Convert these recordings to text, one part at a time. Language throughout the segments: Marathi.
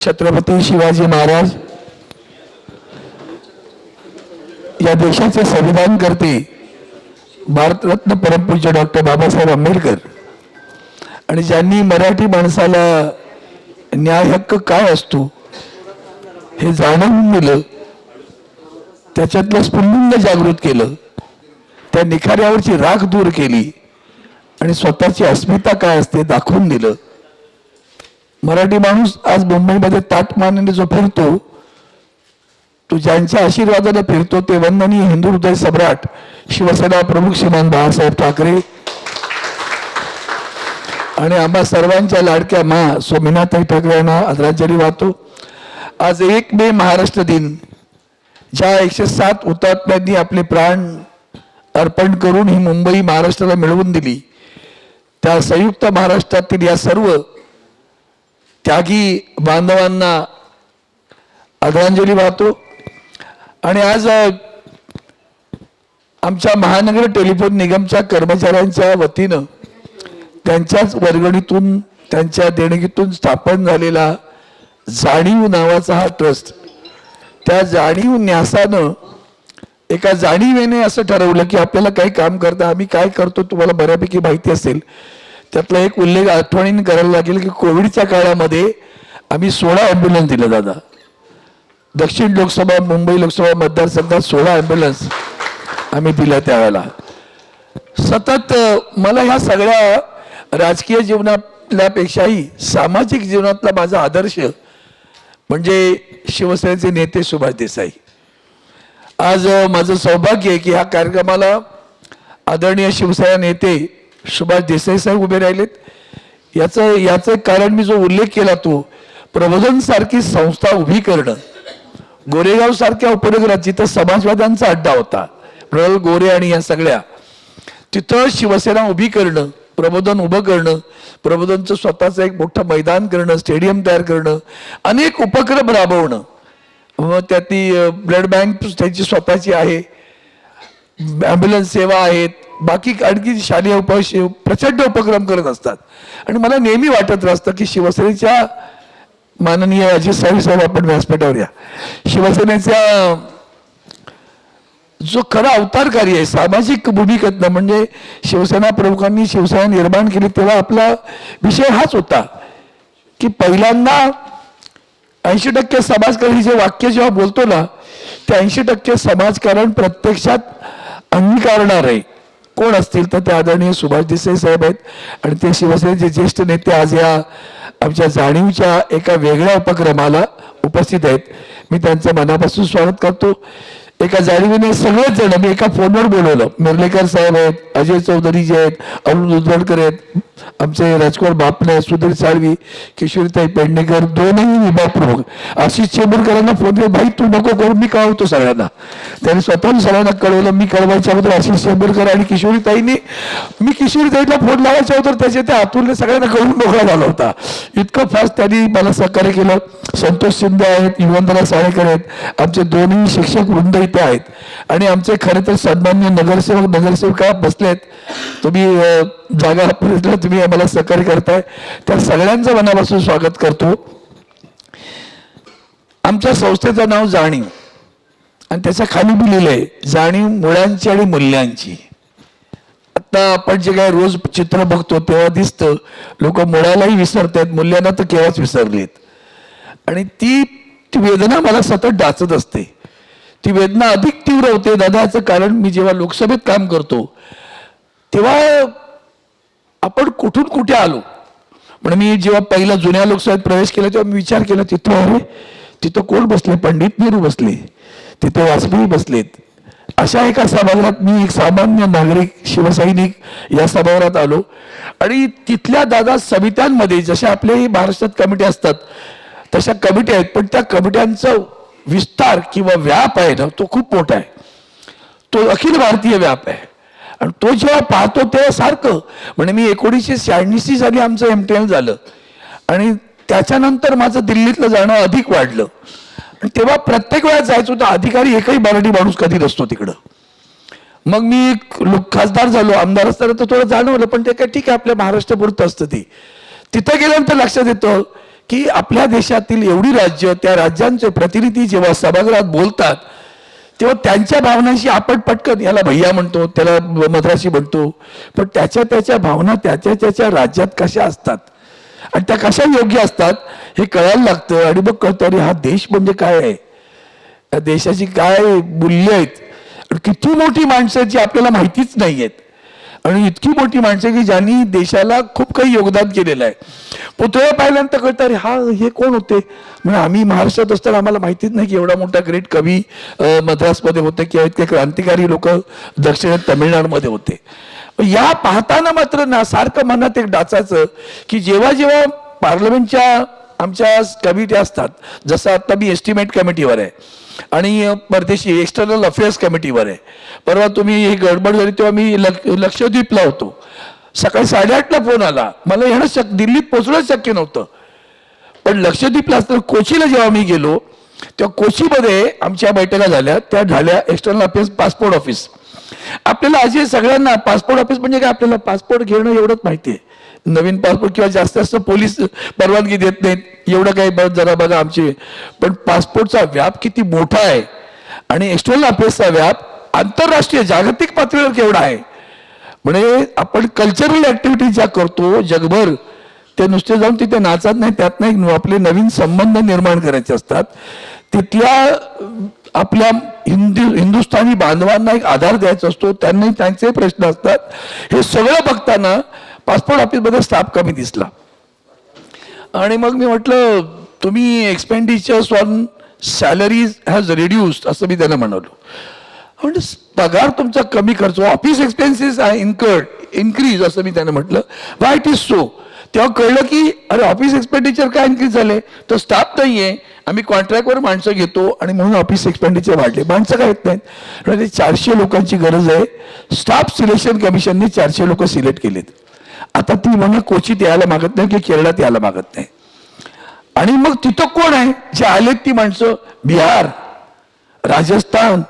छत्रपती शिवाजी महाराज या देशाचे संविधान करते. भारतरत्न परमपूज्य डॉक्टर बाबासाहेब आंबेडकर. आणि ज्यांनी मराठी माणसाला न्याय हक्क काय असतो हे जाणवून दिलं त्याच्यातलं स्फुल्लिंग जागृत केलं त्या निखाऱ्यावरची राख दूर केली आणि स्वतःची अस्मिता काय असते दाखवून दिलं. मराठी माणूस आज मुंबईमध्ये ताटमानाने जो फिरतो तो ज्यांच्या आशीर्वादाने फिरतो ते वंदनीय हिंदू हृदय सम्राट शिवसेना प्रमुख श्रीमान बाळासाहेब ठाकरे. आणि आम्हा सर्वांच्या लाडक्या मा सोमीनाथाई ठाकरे यांना आदरांजली वाहतो. आज एक मे महाराष्ट्र दिन ज्या एकशे सात हुतात्म्यांनी आपले प्राण अर्पण करून ही मुंबई महाराष्ट्राला मिळवून दिली. त्या संयुक्त महाराष्ट्रातील या सर्व त्यागी बांधवांना आदरांजली वाहतो. आणि आज आमच्या महानगर टेलिफोन निगमच्या कर्मचाऱ्यांच्या वतीनं त्यांच्याच वर्गणीतून त्यांच्या देणगीतून स्थापन झालेला जाणीव नावाचा हा ट्रस्ट त्या जाणीव न्यासानं एका जाणीवेने असं ठरवलं की आपल्याला काही काम करता आम्ही काय करतो तुम्हाला बऱ्यापैकी माहिती असेल. त्यातला एक उल्लेख आठवणीने करायला लागेल की कोविडच्या काळामध्ये आम्ही सोळा ॲम्ब्युलन्स दिले दादा. दक्षिण लोकसभा मुंबई लोकसभा मतदारसंघात सोळा ॲम्ब्युलन्स आम्ही दिल्या त्यावेळेला. सतत मला ह्या सगळ्या राजकीय जीवनातल्यापेक्षाही सामाजिक जीवनातला माझा आदर्श म्हणजे शिवसेनेचे नेते सुभाष देसाई. आज माझं सौभाग्य आहे की ह्या कार्यक्रमाला आदरणीय शिवसेना नेते सुभाष देसाई साहेब उभे राहिलेत. याचं याचं कारण मी जो उल्लेख केला तो प्रबोधन सारखी संस्था उभी करणं. गोरेगाव सारख्या उपनगरात जिथं समाजवाद्यांचा अड्डा होता प्रबल गोरे आणि या सगळ्या तिथं शिवसेना उभी करणं प्रबोधन उभं करणं प्रबोधनचं स्वतःचं एक मोठं मैदान करणं स्टेडियम तयार करणं अनेक उपक्रम राबवणं. मग त्यातली ब्लड बँक त्यांची स्वतःची आहे. ॲम्ब्युलन्स सेवा आहेत बाकी आणखी शालेय उप प्रचंड उपक्रम करत असतात. आणि मला नेहमी वाटत असतं की शिवसेनेच्या माननीय अजित साहेब साहेब आपण व्यासपीठावर या. शिवसेनेचा जो खरा अवतार कार्य आहे सामाजिक भूमिकेतनं म्हणजे शिवसेना प्रमुखांनी शिवसेना निर्माण केली तेव्हा आपला विषय हाच होता की पहिल्यांदा ऐंशी टक्के समाजकारण जे वाक्य जेव्हा बोलतो ना ते ऐंशी टक्के समाजकारण प्रत्यक्षात अंगीकारणार आहे. कोण असतील तर ते आदरणीय सुभाष देसाई साहेब आहेत. आणि ते शिवसेनेचे ज्येष्ठ नेते आज या आमच्या जाणीवच्या एका वेगळ्या उपक्रमाला उपस्थित आहेत. मी त्यांचं मनापासून स्वागत करतो. एका जाणीवीने सगळेच जण मी एका फोनवर बोलवलं. मिर्लेकर साहेब आहेत अजय चौधरी जे आहेत अरुण उदवडकर आहेत आमचे राजकुमार बापने सुधीर साळवी किशोरीताई पेडणेकर दोनही विभाग प्रमुख आशिष चेंबूरकरांना फोन केला भाई तू नको करून मी कळवतो सगळ्यांना? त्यांनी स्वतःहून सगळ्यांना कळवलं मी कळवायच्या अगोदर आशिष चेंबूरकर आणि किशोरीताईंनी मी किशोरीताईला फोन लावायच्या अगोदर त्याच्या त्या आतुरने सगळ्यांना कळून मोकळा झाला होता. इतकं फास्ट त्यांनी मला सहकार्य केलं. संतोष शिंदे आहेत युवंतरा साळेकर आहेत. आमचे दोन्ही शिक्षक वृंद इथे आहेत. आणि आमचे खरे तर सन्मान्य नगरसेवक नगरसेविका बसलेत? तुम्ही जागा प्रश्न तुम्ही आम्हाला सहकार्य करताय. त्या सगळ्यांचं मनापासून स्वागत करतो. आमच्या संस्थेचं नाव जाणीव. आणि त्याच्याखाली बी लिहिलंय जाणीव मुळांची आणि मूल्यांची. आता आपण जे काय रोज चित्र बघतो तेव्हा दिसतं लोक मुळालाही विसरतात मूल्यांना तर केव्हाच विसरलेत. आणि ती वेदना मला सतत डाचत असते. ती वेदना अधिक तीव्र होते दादाचं कारण मी जेव्हा लोकसभेत काम करतो तेव्हा आपण कुठून कुठे आलो? म्हणजे मी जेव्हा पहिला जुन्या लोकसभेत प्रवेश केला तेव्हा मी विचार केला तिथं अरे तिथं कोण बसले? पंडित नेहरू बसले तिथं वाजपेयी बसलेत. अशा एका सभागृहात मी एक सामान्य नागरिक शिवसैनिक या सभागृहात आलो. आणि तिथल्या दादा समित्यांमध्ये जशा आपले महाराष्ट्रात कमिटी असतात तशा कमिटी आहेत पण त्या कमिट्यांचं विस्तार किंवा व्याप आहे ना तो खूप मोठा आहे. तो अखिल भारतीय व्याप आहे. आणि तो जेव्हा पाहतो तेव्हा सारखं. म्हणजे मी एकोणीसशे शहाऐंशी साली आमचं एम टी एल झालं. आणि त्याच्यानंतर माझं दिल्लीतलं जाणं अधिक वाढलं. आणि तेव्हा प्रत्येक वेळा जायचो तर अधिकारी एकही मराठी माणूस कधी नसतो तिकडं. मग मी लोक खासदार झालो आमदार असताना तर थोडं जाणवलं पण ते काय ठीक आहे आपल्या महाराष्ट्रापुरतं असतं ते. तिथं गेल्यानंतर लक्षात येतं की आपल्या देशातील एवढी राज्य त्या राज्यांचे प्रतिनिधी जेव्हा सभागृहात बोलतात तेव्हा त्यांच्या भावनांशी आपण पटकन याला भैया म्हणतो त्याला मद्रासी म्हणतो पण त्याच्या त्याच्या भावना त्याच्या त्याच्या राज्यात कशा असतात? आणि त्या कशा योग्य असतात हे कळायला लागतं. आणि मग कळतं अरे हा देश म्हणजे काय आहे? या देशाची काय मूल्य आहेत? किती मोठी माणसं जी आपल्याला माहितीच नाही आहेत आणि इतकी मोठी माणसं की ज्यांनी देशाला खूप काही योगदान केलेलं आहे. पुतळ्या पाहिल्यानंतर कळतं अरे हा हे कोण होते? म्हणजे आम्ही महाराष्ट्रात असताना आम्हाला माहितीच नाही की एवढा मोठा ग्रेट कवी मद्रासमध्ये होते किंवा इतके क्रांतिकारी लोक दक्षिण तमिळनाडूमध्ये होते. या पाहताना मात्र ना सारखं मनात एक डाचाचं की जेव्हा जेव्हा पार्लमेंटच्या आमच्या कमिटी असतात जसं आता मी एस्टिमेट कमिटीवर आहे आणि परदेशी एक्सटर्नल अफेअर्स कमिटीवर आहे. परवा तुम्ही ही गडबड झाली तेव्हा मी लक्षद्वीपला होतो. सकाळी साडेआठला फोन आला. मला येणं शक दिल्लीत पोचणं शक्य नव्हतं. पण लक्षद्वीपला असताना कोचीला जेव्हा मी गेलो तेव्हा कोचीमध्ये आमच्या बैठका झाल्या. त्या झाल्या एक्सटर्नल अफेअर्स पासपोर्ट ऑफिस आपल्याला अजय सगळ्यांना पासपोर्ट ऑफिस म्हणजे काय? आपल्याला पासपोर्ट घेणं एवढंच माहिती आहे. नवीन पासपोर्ट किंवा जास्त जास्त पोलीस परवानगी देत नाहीत. एवढं काही बघ जरा बघा आमचे. पण पासपोर्टचा व्याप किती मोठा आहे. आणि एक्स्टर्नल अफेअर्सचा व्याप आंतरराष्ट्रीय जागतिक पातळीवर केवढा आहे. म्हणजे आपण कल्चरल ऍक्टिव्हिटीज ज्या करतो जगभर ते नुसते जाऊन तिथे नाचत नाही त्यात नाही आपले नवीन संबंध निर्माण करायचे असतात. तिथल्या आपल्या हिंदू हिंदुस्थानी बांधवांना एक आधार द्यायचा असतो. त्यांनाही त्यांचे प्रश्न असतात. हे सगळं बघताना पासपोर्ट ऑफिसमध्ये स्टाफ कमी दिसला. आणि मग मी म्हटलं तुम्ही expenditures on salaries has reduced असं मी त्यांना म्हणालो. म्हणजे पगार तुमचा कमी खर्च office expenses I incurred increase असं मी त्यांना म्हटलं. वाय इट इज सो तेव्हा कळलं की अरे ऑफिस एक्सपेंडिचर काय इन्क्रीज झाले? तर स्टाफ नाही आहे आम्ही कॉन्ट्रॅक्टवर माणसं घेतो आणि म्हणून ऑफिस एक्सपेंडिचर वाढले. माणसं काय येत नाहीत म्हणजे चारशे लोकांची गरज आहे. स्टाफ सिलेक्शन कमिशनने चारशे लोक सिलेक्ट केलेत. आता ती म्हणून कोचीत यायला मागत नाही की केरळात यायला मागत नाही. आणि मग तिथं कोण आहे? जे आलेत ती माणसं? बिहार राजस्थान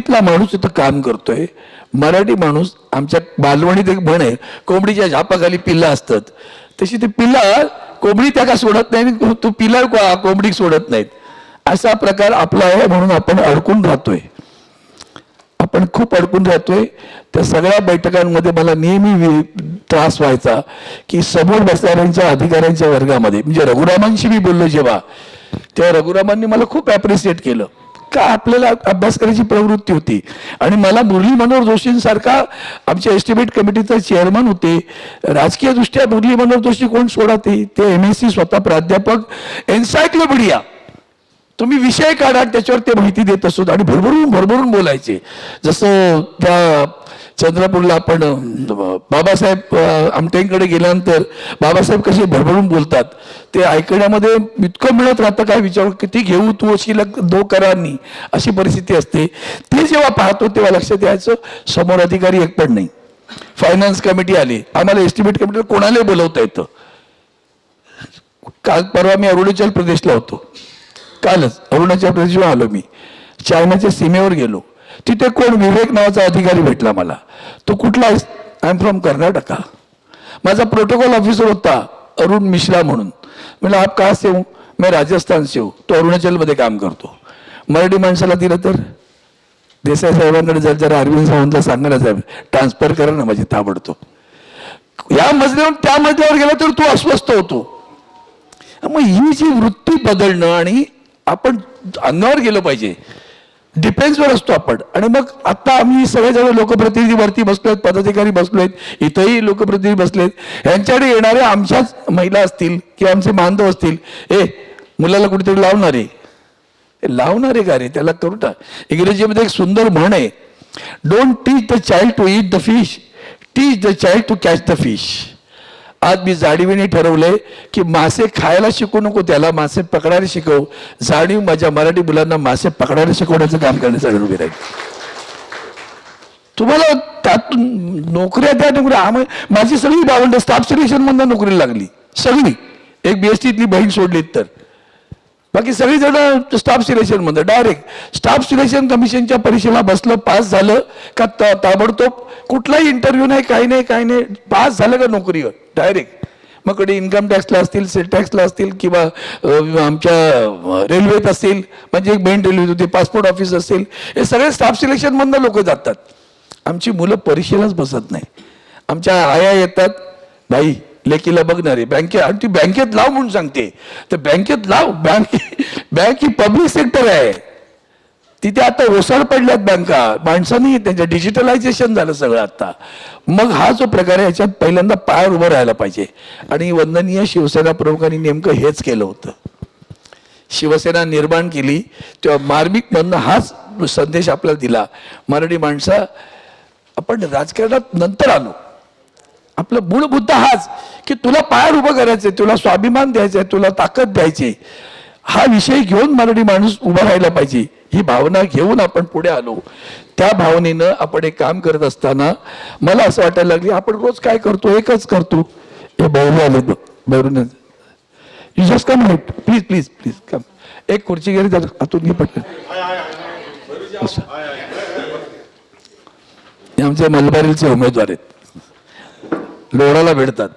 युपीतला माणूस इथं काम करतोय. मराठी माणूस आमच्या बालवणीत एक म्हण आहे कोंबडीच्या झापाखाली पिल्ला असतात. तशी ते पिल्ला कोंबडी त्या का सोडत नाही आणि तो पिल्ला कोंबडी सोडत नाहीत? असा प्रकार आपला आहे म्हणून आपण अडकून राहतोय. आपण खूप अडकून राहतोय. त्या सगळ्या बैठकांमध्ये मला नेहमी त्रास व्हायचा की समोर बसणाऱ्यांच्या अधिकाऱ्यांच्या वर्गामध्ये म्हणजे रघुरामांशी मी बोललो जेव्हा तेव्हा रघुरामांनी मला खूप ॲप्रिसिएट केलं. का आपल्याला अभ्यास करायची प्रवृत्ती होती? आणि मला मुरली मनोहर जोशींसारखा आमच्या एस्टिमेट कमिटीचा चेअरमन होते. राजकीय दृष्ट्या मुरली मनोहर जोशी कोण सोडा ते एम एस सी स्वतः प्राध्यापक एन्सायक्लोपीडिया. तुम्ही विषय काढा त्याच्यावर ते माहिती देत असत आणि भरभरून भरभरून बोलायचे. जसं त्या चंद्रपूरला आपण बाबासाहेब आमट्यांकडे गेल्यानंतर बाबासाहेब कसे भरभरून बोलतात ते ऐकण्यामध्ये इतकं मिळत राहतं काय विचारू किती घेऊ तू अशी लग दो करांनी अशी परिस्थिती असते. ते जेव्हा पाहतो तेव्हा लक्षात यायचं समोर अधिकारी एक पण नाही. फायनान्स कमिटी आली. आम्हाला एस्टिमेट कमिटीला कोणालाही बोलवता येतं. काल परवा मी अरुणाचल प्रदेशला होतो. कालच अरुणाचल प्रदेशवर आलो मी. चायनाच्या सीमेवर गेलो. तिथे कोण विवेक नावाचा अधिकारी भेटला मला. तो कुठला आय एम फ्रॉम कर्नाटका. माझा प्रोटोकॉल ऑफिसर होता अरुण मिश्रा म्हणून. म्हणलं आप का से हूं? मैं राजस्थान से तो अरुणाचलमध्ये काम करतो. मराठी माणसाला दिलं तर? देसाई साहेबांकडे जर जरा अरविंद सावंतला सांगा ना साहेब ट्रान्सफर करा ना माझी ताबडतोब. या मजल्यावर त्या मजल्यावर गेला तर तू अस्वस्थ होतो. मग ही जी वृत्ती बदलणं आणि आपण अंगावर गेलं पाहिजे डिफेन्सवर असतो आपण. आणि मग आता आम्ही सगळेजण लोकप्रतिनिधीवरती लोकप्रतिनिधी वरती बसलोय पदाधिकारी बसलोयत इथंही लोकप्रतिनिधी बसलेत. यांच्याकडे येणाऱ्या आमच्याच महिला असतील किंवा आमचे बांधव असतील ए मुलाला कुठेतरी लावणारे लावणार लावणारे का रे? त्याला करू टाक. इंग्रजीमध्ये एक सुंदर म्हण आहे don't teach the child to eat the fish teach the child to catch the fish आज मी जाणीवीने ठरवलंय की मासे खायला शिकू नको त्याला मासे पकडायला शिकव. जाणीव माझ्या मराठी मुलांना मासे पकडायला शिकवण्याचं काम करण्याचा उभी राहील तुम्हाला त्यातून नोकऱ्या द्या नोकऱ्या आम्ही माझी सगळी भावंड स्टाफ सिलेक्शन मधनं नोकरी लागली. सगळी. एक बीएसटीतली बहीण सोडलीत तर. बाकी सगळीजण स्टाफ सिलेक्शनमध्ये. डायरेक्ट स्टाफ सिलेक्शन कमिशनच्या परीक्षेला बसलं पास झालं का त- ताबडतोब कुठलाही इंटरव्ह्यू नाही काही नाही काही नाही पास झालं का नोकरीवर? डायरेक्ट मग कधी इन्कम टॅक्सला असतील सेल टॅक्सला असतील किंवा आमच्या रेल्वेत असतील म्हणजे एक मेन रेल्वे होती पासपोर्ट ऑफिस असेल हे सगळे स्टाफ सिलेक्शनमधनं लोक जातात. आमची मुलं परीक्षेलाच बसत नाही. आमच्या आया येतात भाई लेकीला बघणारे बँकेत आणि ती बँकेत लाव म्हणून सांगते. तर बँकेत लाव. बँक बँक ही पब्लिक सेक्टर आहे. तिथे आता ओसाड पडल्यात बँका. माणसांनी त्यांच्या डिजिटलायझेशन झालं सगळं आता. मग हा जो प्रकार आहे याच्यात पहिल्यांदा पायावर उभं राहायला पाहिजे. आणि वंदनीय शिवसेना प्रमुखांनी नेमकं हेच केलं होतं. शिवसेना निर्माण केली. तेव्हा मार्मिकमधनं हाच संदेश आपल्याला दिला. मराठी माणसा आपण राजकारणात नंतर आलो आपलं मूळ बुद्ध हाच की तुला पायावर उभं करायचंय तुला स्वाभिमान द्यायचा तुला ताकद द्यायची. हा विषय घेऊन मराठी माणूस उभा राहायला पाहिजे. ही भावना घेऊन आपण पुढे आलो. त्या भावनेनं आपण एक काम करत असताना मला असं वाटायला लागले आपण रोज काय करतो? एकच करतो. हे बहिरे आले बघ you just come hate please please please come एक खुर्ची गेली तर आतून घे पटकन. हे आमचे मलबारीचे उमेदवार आहेत. लोडाला भेटतात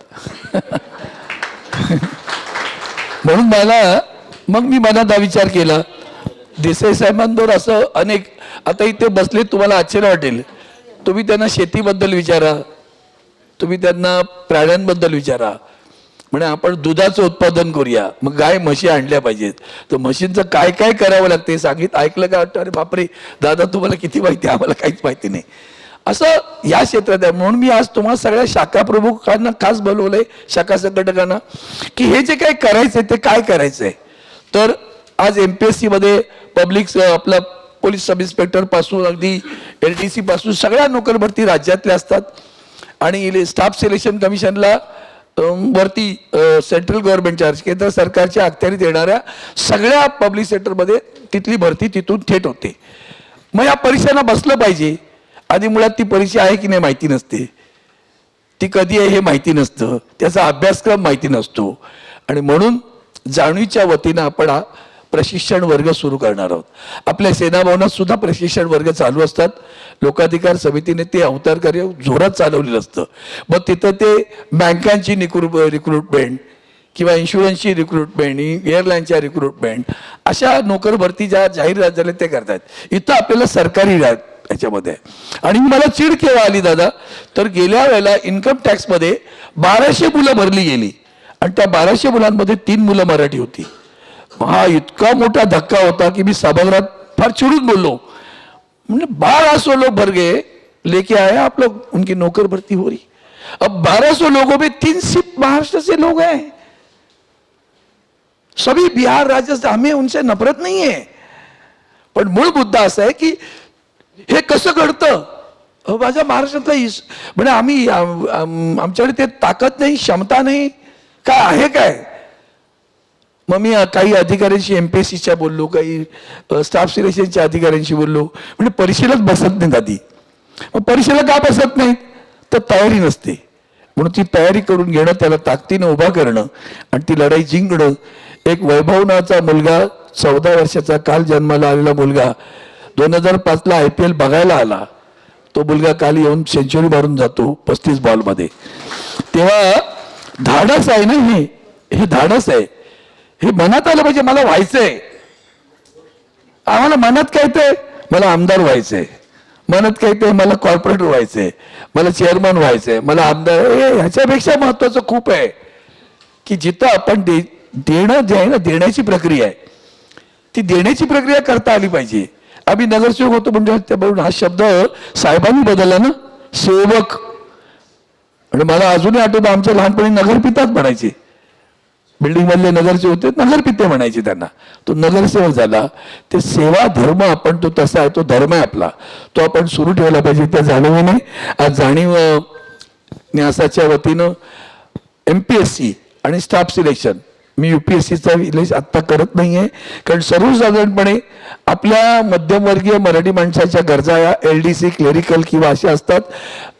म्हणून मला मग मी मनात हा विचार केला देसाई साहेबांवर असं अनेक आता इथे बसले तुम्हाला आश्चर्य वाटेल. तुम्ही त्यांना शेतीबद्दल विचारा. तुम्ही त्यांना प्राण्यांबद्दल विचारा. म्हणजे आपण दुधाचं उत्पादन करूया. मग गाय म्हशी आणल्या पाहिजेत. तर म्हशींचं काय काय करावं लागते? सांगित ऐकलं का वाटतं? अरे बापरे! दादा तुम्हाला किती माहिती आहे? आम्हाला काहीच माहिती नाही. असं या क्षेत्रात आहे. म्हणून मी आज तुम्हाला सगळ्या शाखा प्रमुखांना खास बोलवलंय शाखा संघटकांना की हे जे काय करायचंय ते काय करायचंय. तर आज एम पी एस सीमध्ये पब्लिक आपला पोलीस सब इन्स्पेक्टरपासून अगदी एल डी सी पासून सगळ्या नोकर भरती राज्यातल्या असतात. आणि स्टाफ सिलेक्शन कमिशनला वरती सेंट्रल गव्हर्नमेंटच्या केंद्र सरकारच्या अखत्यारीत येणाऱ्या सगळ्या पब्लिक सेक्टरमध्ये तिथली भरती तिथून थेट होते. मग या परीक्षांना बसलं पाहिजे. आधी मुळात ती परीक्षा आहे की नाही माहिती नसते. ती कधी आहे हे माहिती नसतं. त्याचा अभ्यासक्रम माहिती नसतो. आणि म्हणून जाणीवच्या वतीनं आपण प्रशिक्षण वर्ग सुरू करणार आहोत. आपल्या सेनाभवनात सुद्धा प्रशिक्षण वर्ग चालू असतात. लोकाधिकार समितीने ते अवतार कार्य जोरात चालवलेलं असतं. मग तिथं ते बँकांची निकृ रिक्रुटमेंट किंवा इन्शुरन्सची रिक्रुटमेंट एअरलाईनच्या रिक्रुटमेंट अशा नोकर भरती ज्या जाहीर झाल्या ते करतात. इथं आपल्याला सरकारी रा- याच्यामध्ये. आणि मला चीड केव्हा आली दादा? तर गेल्या वेळेला इन्कम टॅक्समध्ये बाराशे मुलं भरली गेली. आणि त्या बाराशे मुलांमध्ये तीन मुलं मराठी होती. हा इतका मोठा धक्का होता की मी सभागृहात फार चिडून बोललो. म्हणजे बारह सौ लोग भर गए लेके आया आप लोग? उनकी नौकर भर्ती हो रही. अब बारह सौ लोगों में तीन सिर्फ महाराष्ट्र से लोग हैं। सभी बिहार राज्य से हमें उनसे नफरत नहीं है। पण मूळ मुद्दा असा आहे की हे कसं घडतं? माझ्या महाराष्ट्रातला इस म्हणजे आम्ही आमच्याकडे ते ताकद नाही क्षमता नाही. काय आहे काय? मग मी काही अधिकाऱ्यांशी एमपीएससीच्या बोललो काही स्टाफ सिलेक्शनच्या अधिकाऱ्यांशी बोललो. म्हणजे परीक्षेलाच बसत नाहीत आधी. मग परीक्षेला का बसत नाहीत? तर तयारी नसते. म्हणून ती तयारी करून घेणं त्याला ताकदीनं उभा करणं आणि ती लढाई जिंकणं. एक वैभवनाचा मुलगा चौदा वर्षाचा काल जन्माला आलेला मुलगा दोन हजार पाचला आय पी एल बघायला आला तो मुलगा काल येऊन सेंचुरी मारून जातो पस्तीस बॉलमध्ये तेव्हा धाडस आहे ना हे? हे धाडस आहे. हे मनात आलं पाहिजे मला व्हायचंय. आम्हाला मनात काय ते? मला आमदार व्हायचंय. मनात काय ते? मला कॉर्पोरेटर व्हायचंय. मला चेअरमन व्हायचंय. मला आमदार ह्याच्यापेक्षा महत्वाचं खूप आहे की जिथं आपण दे देणं जे आहे ना देण्याची प्रक्रिया आहे ती देण्याची प्रक्रिया करता आली पाहिजे. आम्ही नगरसेवक होतो म्हणजे त्या बरोबर हा शब्द साहेबांनी बदलला ना. सेवक. आणि मला अजूनही आठवतं आमच्या लहानपणी नगरपिताच म्हणायचे. बिल्डिंग मधले नगरचे होते नगरपिते म्हणायचे त्यांना. तो नगरसेवक झाला. ते सेवा धर्म आपण तो तसा आहे तो धर्म आहे आपला. तो आपण सुरू ठेवला पाहिजे त्या जाणीवेने. आज जाणीव न्यासाच्या वतीनं एम पी एस सी आणि स्टाफ सिलेक्शन मी युपीएससीचा इलेज आत्ता करत नाहीये. कारण सर्वसाधारणपणे आपल्या मध्यमवर्गीय मराठी माणसाच्या गरजा या एल डी सी क्लेरिकल किंवा अशा असतात.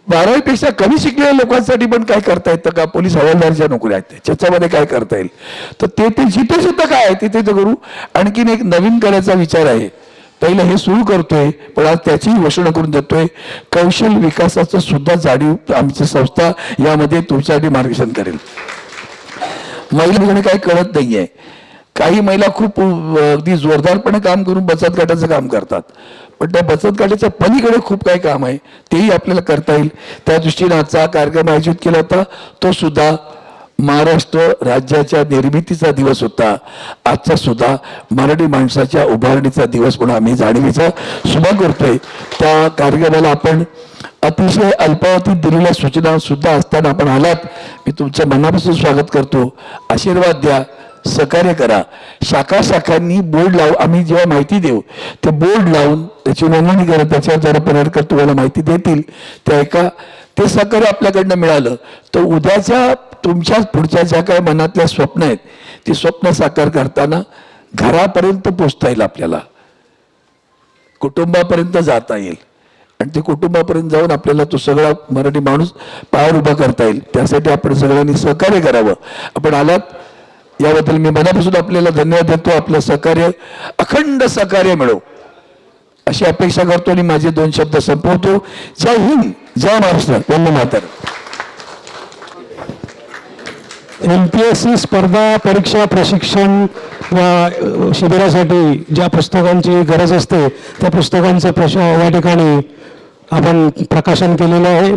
बारावीपेक्षा कमी शिकलेल्या लोकांसाठी पण काय करता येतं का? पोलीस हवालदारच्या नोकऱ्या आहेत. त्याच्यामध्ये काय करता येईल? तर ते ते जिथे सुद्धा काय आहे तिथे ते करू. आणखीन एक नवीन करायचा विचार आहे. पहिलं हे सुरू करतोय पण आज त्याचीही घोषणा करून देतोय. कौशल विकासाचं सुद्धा जाणीव आमची संस्था यामध्ये तुमच्यासाठी मार्गदर्शन करेल. महिलांकडे काही कळत नाहीये. काही महिला खूप अगदी जोरदारपणे काम करून बचत गटाचं काम करतात. पण त्या बचत गटाच्या पलीकडे खूप काही काम आहे. तेही आपल्याला करता येईल. त्या दृष्टीने आजचा कार्यक्रम आयोजित केला होता. तो सुद्धा महाराष्ट्र राज्याच्या निर्मितीचा दिवस होता. आजचा सुद्धा मराठी माणसाच्या उभारणीचा दिवस म्हणून आम्ही जाणीवीचा सुभा करतोय. त्या कार्यक्रमाला आपण अतिशय अल्पावधीत दिलेल्या सूचना सुद्धा असताना आपण आलात. मी तुमचं मनापासून स्वागत करतो. आशीर्वाद द्या. सहकार्य करा. शाखा शाखांनी बोर्ड लावून आम्ही जेव्हा माहिती देऊ ते बोर्ड लावून त्याची नोंदणी करा त्याच्यावर जरा पर्यटकर तुम्हाला माहिती देतील. त्या एका ते सहकार्य आपल्याकडनं मिळालं. तर उद्याच्या तुमच्याच पुढच्या ज्या काही मनातल्या स्वप्न आहेत ती स्वप्न साकार करताना घरापर्यंत पोचता येईल आपल्याला. कुटुंबापर्यंत जाता येईल. आणि ते कुटुंबापर्यंत जाऊन आपल्याला तो सगळा मराठी माणूस पायावर उभा करता येईल. त्यासाठी आपण सगळ्यांनी सहकार्य करावं. आपण आलात. याबद्दल मी मनापासून आपल्याला धन्यवाद देतो. आपलं सहकार्य अखंड सहकार्य मिळो. अशी अपेक्षा करतो आणि माझे दोन शब्द संपवतो. जय हिंद जय महाराष्ट्र. वंदे मातर एम पी एस सी स्पर्धा परीक्षा प्रशिक्षण शिबिरासाठी ज्या पुस्तकांची गरज असते त्या पुस्तकांचं प्रश या ठिकाणी आपण प्रकाशन केलेलं आहे.